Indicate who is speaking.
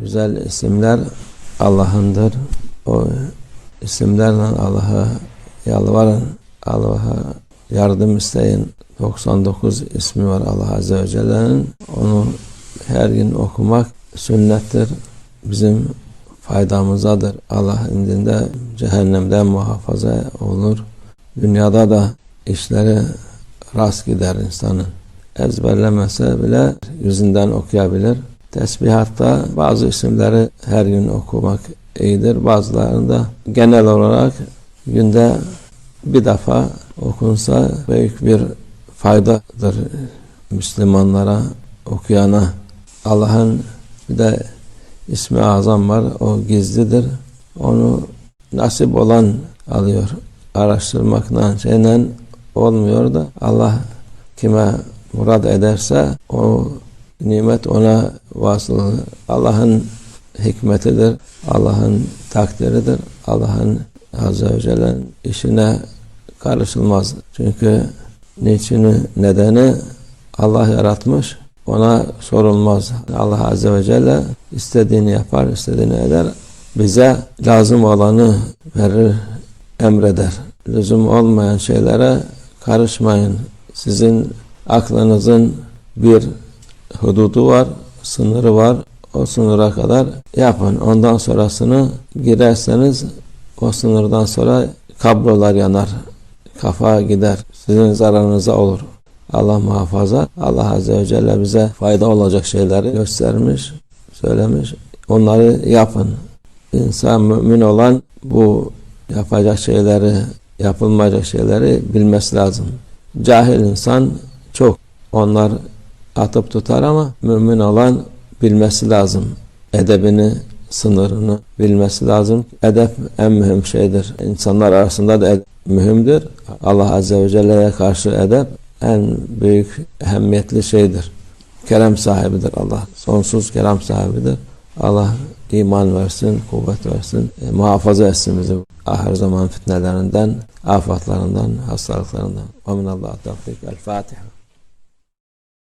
Speaker 1: Güzel isimler Allah'ındır. O isimlerle Allah'a yalvarın. Allah'a yardım isteyin. 99 ismi var Allah Azze ve Celle'nin. Onu her gün okumak sünnettir. Bizim faydamızadır. Allah indinde cehennemden muhafaza olur. Dünyada da işleri rast gider insanın. Ezberlemese bile yüzünden okuyabilir. Tesbihatta bazı isimleri her gün okumak iyidir. Bazılarında genel olarak günde bir defa okunsa büyük bir faydadır Müslümanlara, okuyana. Allah'ın bir de ismi azam var, o gizlidir. Onu nasip olan alıyor. Araştırmakla, şeyle olmuyor da Allah kime murad ederse o nimet ona vasıl. Allah'ın hikmetidir, Allah'ın takdiridir, Allah'ın Azze ve Celle'nin işine karışılmaz. Çünkü niçini, nedeni Allah yaratmış, ona sorulmaz. Allah Azze ve Celle istediğini yapar, istediğini eder. Bize lazım olanı verir, emreder. Lüzum olmayan şeylere karışmayın. Sizin aklınızın bir hududu var, sınırı var. O sınıra kadar yapın. Ondan sonrasını girerseniz o sınırdan sonra kablolar yanar. Kafa gider. Sizin zararınıza olur. Allah muhafaza. Allah Azze ve Celle bize fayda olacak şeyleri göstermiş, söylemiş. Onları yapın. İnsan mümin olan bu yapacak şeyleri, yapılmayacak şeyleri bilmesi lazım. Cahil insan çok. Onlar atıp tutar ama mümin olan bilmesi lazım. Edebini, sınırını bilmesi lazım. Edep en mühim şeydir. İnsanlar arasında da edep mühimdir. Allah Azze ve Celle'ye karşı edep en büyük ehemmiyetli şeydir. Kerem sahibidir Allah. Sonsuz kerem sahibidir. Allah iman versin, kuvvet versin, e, muhafaza etsin bizi ahir zaman fitnelerinden, afatlarından, hastalıklarından. Ve minallah tevfik. El Fatiha.